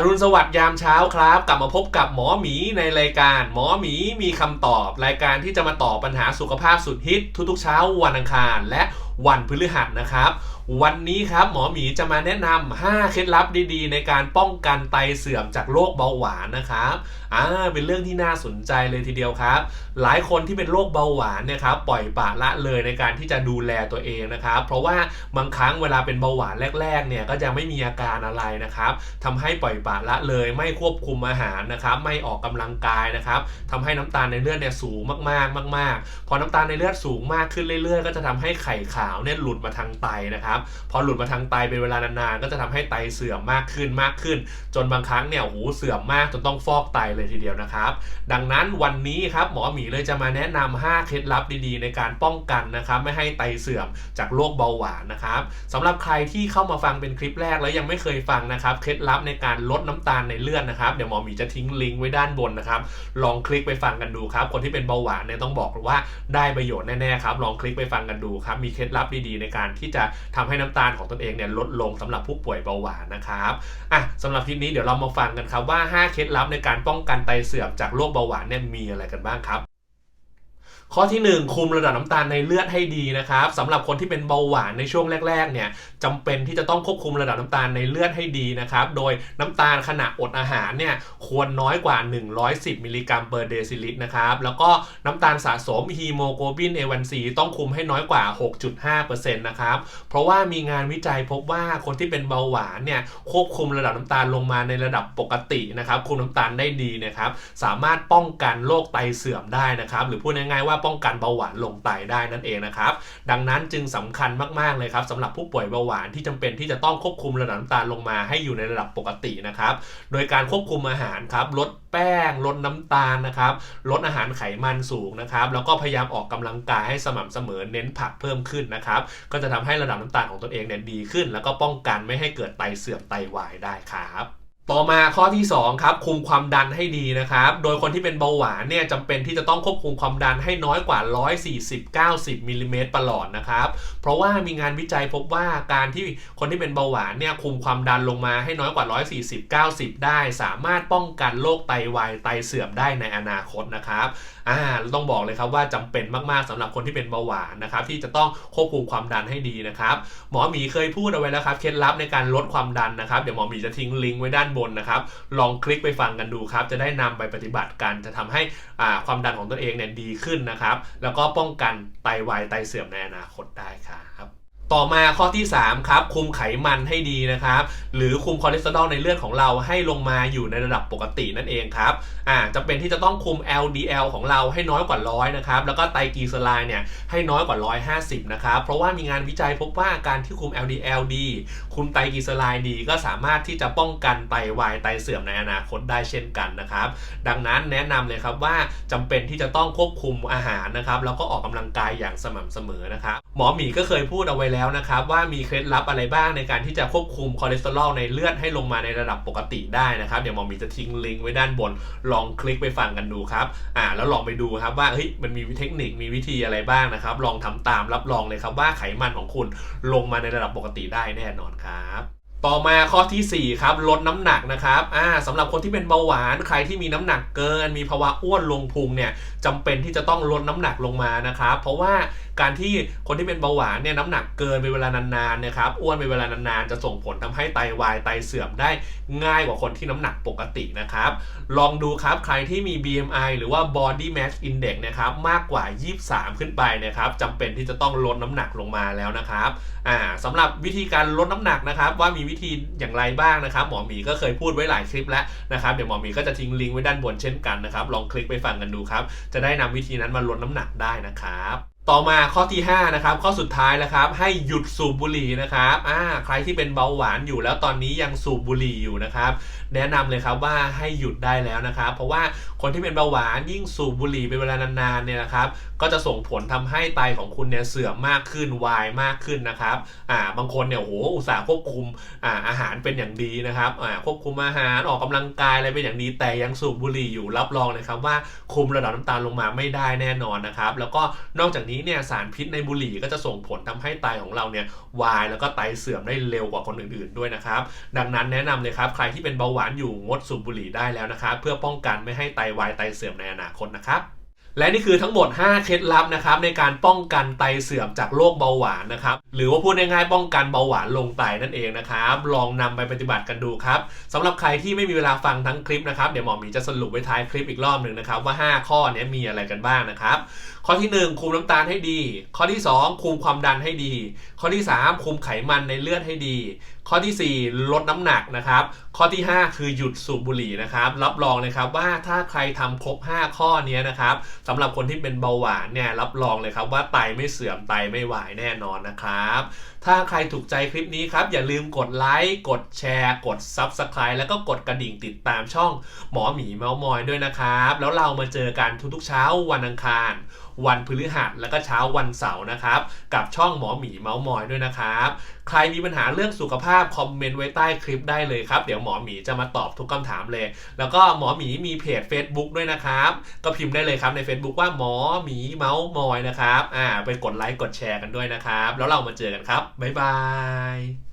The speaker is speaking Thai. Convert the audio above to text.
อรุณสวัสดิ์ยามเช้าครับ กลับมาพบกับหมอหมีในรายการ หมอหมีมีคำตอบ รายการที่จะมาตอบปัญหาสุขภาพสุดฮิตทุกๆเช้าวันอังคาร และวันพฤหัสนะครับ วันนี้ครับหมอหมีจะมาแนะนำ5เคล็ดลับดีๆ ในการป้องกันไตเสื่อมจากโรคเบาหวานนะครับอ่าเป็นเรื่องที่น่าสนใจเลยทีเดียวครับ หลายคนที่เป็นโรคเบาหวานเนี่ยครับปล่อยปละละเลยในการที่จะดูแลตัวเองนะครับ เพราะว่าบางครั้งเวลาเป็นเบาหวานแรกๆเนี่ยก็จะไม่มีอาการอะไรนะครับทำให้ปล่อยปละละเลยไม่ควบคุมอาหารนะครับ ไม่ออกกำลังกายนะครับทำให้น้ำตาลในเลือดเนี่ยสูงมากๆมาก ๆ พอน้ำตาลในเลือดสูงมากขึ้นเรื่อย ๆ ก็จะทำให้ไข่ขาวเนี่ยหลุดมาทางไตนะครับพอหลุดมาทางไตเป็นเวลานานๆ ก็จะทำให้ไตเสื่อมมากขึ้นมากขึ้น จนบางครั้งเนี่ยโอ้โหเสื่อมมากจนต้องฟอกไตเลยทีเดียวนะครับ ดังนั้นวันนี้ครับหมอหมีเลยจะมาแนะนำ5เคล็ดลับดีๆ ในการป้องกันนะครับไม่ให้ไตเสื่อมจากโรคเบาหวานนะครับสำหรับใครที่เข้ามาฟังเป็นคลิปแรกแล้วยังไม่เคยฟังนะครับเคล็ดลับในการลดน้ำตาลในเลือดนะครับเดี๋ยวหมอหมีจะทิ้งลิงก์ไว้ด้านบนนะครับลองคลิกไปฟังกันดูครับ คนที่เป็นเบาหวานเนี่ยต้องบอกว่าได้ประโยชน์แน่ๆครับลองคลิกไปฟังกันดูครับมีเคล็ดลับดีๆ ในการที่จะทำให้น้ำตาลของตนเองเนี่ยลดลงสำหรับผู้ป่วยเบาหวานนะครับอะสำหรับคลิปนี้เดี๋ยวเรามาฟังกันครับว่า 5 เคล็ดลับในการป้องกันไตเสื่อมจากโรคเบาหวานเนี่ยมีอะไรกันบ้างครับ ข้อที่ 1 คุมระดับน้ำตาลในเลือดให้ดีนะครับสำหรับคนที่เป็นเบาหวานในช่วงแรกๆเนี่ยจำเป็นที่จะต้องควบคุมระดับน้ำตาลในเลือดให้ดีนะครับโดยน้ำตาลขณะอดอาหารเนี่ยควรน้อยกว่า 110 มิลลิกรัมเปอร์เดซิลิตรนะครับแล้วก็น้ำตาลสะสมฮีโมโกลบิน A1C ต้องคุมให้น้อยกว่า 6.5%นะครับเพราะว่ามีงานวิจัยพบว่าคนที่เป็นเบาหวานเนี่ยควบคุมระดับน้ำตาลลงมาในระดับปกตินะครับคุมน้ำตาลได้ดีนะครับสามารถป้องกันโรคไตเสื่อมได้นะครับหรือพูดง่ายๆว่าป้องกันเบาหวานลงไตได้นั่นเองนะครับ ดังนั้นจึงสำคัญมากๆเลยครับสำหรับผู้ป่วยเบาหวานที่จำเป็นที่จะต้องควบคุมระดับน้ำตาลลงมาให้อยู่ในระดับปกตินะครับ โดยการควบคุมอาหารครับลดแป้งลดน้ำตาลนะครับลดอาหารไขมันสูงนะครับ แล้วก็พยายามออกกำลังกายให้สม่ำเสมอเน้นผักเพิ่มขึ้นนะครับ ก็จะทำให้ระดับน้ำตาลของตนเองเนี่ยดีขึ้น แล้วก็ป้องกันไม่ให้เกิดไตเสื่อมไตวายได้ครับ ต่อมาข้อที่ 2 ครับ คุมความดันให้ดีนะครับ โดยคนที่เป็นเบาหวานเนี่ยจำเป็นที่จะต้องควบคุมความดันให้น้อยกว่า 140-90มิลลิเมตรประหลอดนะครับ เพราะว่ามีงานวิจัยพบว่าการที่คนที่เป็นเบาหวานเนี่ยคุมความดันลงมาให้น้อยกว่า 140-90 ได้ สามารถป้องกันโรคไตวายไตเสื่อมได้ในอนาคตนะครับ อ่าต้องบอกเลยครับว่าจำเป็นมากๆสำหรับคนที่เป็นเบาหวานนะครับที่จะต้องควบคุมความดันให้ดีนะครับหมอหมีเคยพูดเอาไว้แล้วครับเคล็ดลับในการลดความดันนะครับเดี๋ยวหมอหมีจะทิ้งลิงก์ไว้ด้านบนนะครับลองคลิกไปฟังกันดูครับจะได้นำไปปฏิบัติกันจะทำให้อ่าความดันของตัวเองเนี่ยดีขึ้นนะครับแล้วก็ป้องกันไตวายไตเสื่อมในอนาคตได้ครับ ต่อมาข้อที่ 3 ครับ คุมไขมันให้ดีนะครับ หรือคุมคอเลสเตอรอลในเลือดของเราให้ลงมาอยู่ในระดับปกตินั่นเองครับอ่าจะเป็นที่จะต้องคุม LDL ของเราให้น้อยกว่าร้อยนะครับ แล้วก็ไตรกลีเซอไรด์เนี่ยให้น้อยกว่า 150 นะครับ เพราะว่ามีงานวิจัยพบว่าการที่คุม LDL ดี คุมไตรกลีเซอไรด์ดี ก็สามารถที่จะป้องกันไตวายไตเสื่อมในอนาคตได้เช่นกันนะครับ ดังนั้นแนะนำเลยครับว่าจำเป็นที่จะต้องควบคุมอาหารนะครับ แล้วก็ออกกำลังกายอย่างสม่ำเสมอนะครับ หมอหมีก็เคยพูดเอาไว้แล้วแล้วนะครับว่ามีเคล็ดลับอะไรบ้างในการที่จะควบคุมคอเลสเตอรอลในเลือดให้ลงมาในระดับปกติได้นะครับเดี๋ยวหมอมีจะทิ้งลิงก์ไว้ด้านบน ลองคลิกไปฟังกันดูครับอ่าแล้วลองไปดูครับว่าเฮ้ยมันมีเทคนิคมีวิธีอะไรบ้างนะครับ ลองทำตามรับรองเลยครับว่าไขมันของคุณลงมาในระดับปกติได้แน่นอนครับ ต่อมาข้อทีสี่ 4 ครับ ลดน้ำหนักนะครับอ่าสำหรับคนที่เป็นเบาหวานใครที่มีน้ำหนักเกิน มีภาวะอ้วนลงพุงเนี่ยจำเป็นที่จะต้องลดน้ำหนักลงมานะครับ เพราะว่าการที่คนที่เป็นเบาหวานเนี่ยน้ำหนักเกินไปเวลานานๆนะครับอ้วนไปเวลานานๆจะส่งผลทำให้ไตวายไตเสื่อมได้ง่ายกว่าคนที่น้ำหนักปกตินะครับ ลองดูครับใครที่มี BMI หรือว่า Body Mass Index นะครับมากกว่า 23 ขึ้นไปนะครับจำเป็นที่จะต้องลดน้ำหนักลงมาแล้วนะครับอ่าสำหรับวิธีการลดน้ำหนักนะครับว่ามีวิธีอย่างไรบ้างนะครับ หมอหมีก็เคยพูดไว้หลายคลิปแล้วนะครับเดี๋ยวหมอหมีก็จะทิ้งลิงก์ไว้ด้านบนเช่นกันนะครับลองคลิกไปฟังกันดูครับจะได้นำวิธีนั้นมาลดน้ำหนักได้นะครับ ต่อมาข้อที่5นะครับข้อสุดท้ายนะครับให้หยุดสูบบุหรี่นะครับอ่าใครที่เป็นเบาหวานอยู่แล้วตอนนี้ยังสูบบุหรี่อยู่นะครับ แนะนำเลยครับว่าให้หยุดได้แล้วนะครับ เพราะว่าคนที่เป็นเบาหวานยิ่งสูบบุหรี่เป็นเวลานานๆเนี่ยนะครับก็จะส่งผลทำให้ไตของคุณเนี่ยเสื่อมมากขึ้นวายมากขึ้นนะครับอ่าบางคนเนี่ยโหอุตส่าห์ควบคุมอ่าอาหารเป็นอย่างดีนะครับอ่าควบคุมอาหารออกกำลังกายอะไรเป็นอย่างดีแต่ยังสูบบุหรี่อยู่รับรองเลยครับว่าคุมระดับน้ำตาลลงมาไม่ได้แน่นอนนะครับแล้วก็นอกจากนี้นี้เนี่ยสารพิษในบุหรี่ก็จะส่งผลทำให้ไตของเราเนี่ยวายแล้วก็ไตเสื่อมได้เร็วกว่าคนอื่นๆด้วยนะครับ ดังนั้นแนะนำเลยครับใครที่เป็นเบาหวานอยู่งดสูบบุหรี่ได้แล้วนะครับ เพื่อป้องกันไม่ให้ไตวายไตเสื่อมในอนาคตนะครับ และนี่คือทั้งหมด 5 เคล็ดลับนะครับในการป้องกันไตเสื่อมจากโรคเบาหวานนะครับ หรือว่าพูดง่ายๆป้องกันเบาหวานลงไตนั่นเองนะครับ ลองนำไปปฏิบัติกันดูครับสำหรับใครที่ไม่มีเวลาฟังทั้งคลิปนะครับเดี๋ยวหมอหมีจะสรุปไว้ท้ายคลิปอีกรอบหนึ่งนะครับว่า 5 ข้อนี้มีอะไรกันบ้างนะครับ ข้อที่ 1 คุมน้ำตาลให้ดี ข้อที่ 2 คุมความดันให้ดี ข้อที่ 3 คุมไขมันในเลือดให้ดี ข้อทีสี่4 ลดน้ำหนักนะครับ ข้อที่ 5 คือหยุดสูบบุหรี่นะครับรับรองเลยครับว่าถ้าใครทำครบ 5 ข้อนี้นะครับสำหรับคนที่เป็นเบาหวานเนี่ยรับรองเลยครับว่าไตไม่เสื่อมไตไม่ไหวแน่นอนนะครับ ถ้าใครถูกใจคลิปนี้ครับ อย่าลืมกดไลค์กดแชร์ กด Subscribe แล้วก็กดกระดิ่งติดตามช่องหมอหมีเมาส์มอยด้วยนะครับ แล้วเรามาเจอกันทุกๆเช้าวันอังคาร วันพฤหัสแล้วก็เช้าวันเสาร์นะครับ กับช่องหมอหมีเมาส์มอยด้วยนะครับ ใครมีปัญหาเรื่องสุขภาพคอมเมนต์ไว้ใต้คลิปได้เลยครับ เดี๋ยวหมอหมีจะมาตอบทุกคำถามเลย แล้วก็หมอหมีมีเพจ Facebook ด้วยนะครับ ก็พิมพ์ได้เลยครับใน Facebook ว่าหมอหมีเมาส์มอยนะครับอ่าไปกดไลค์กดแชร์กันด้วยนะครับ แล้วเรามาเจอกันครับบ๊ายบาย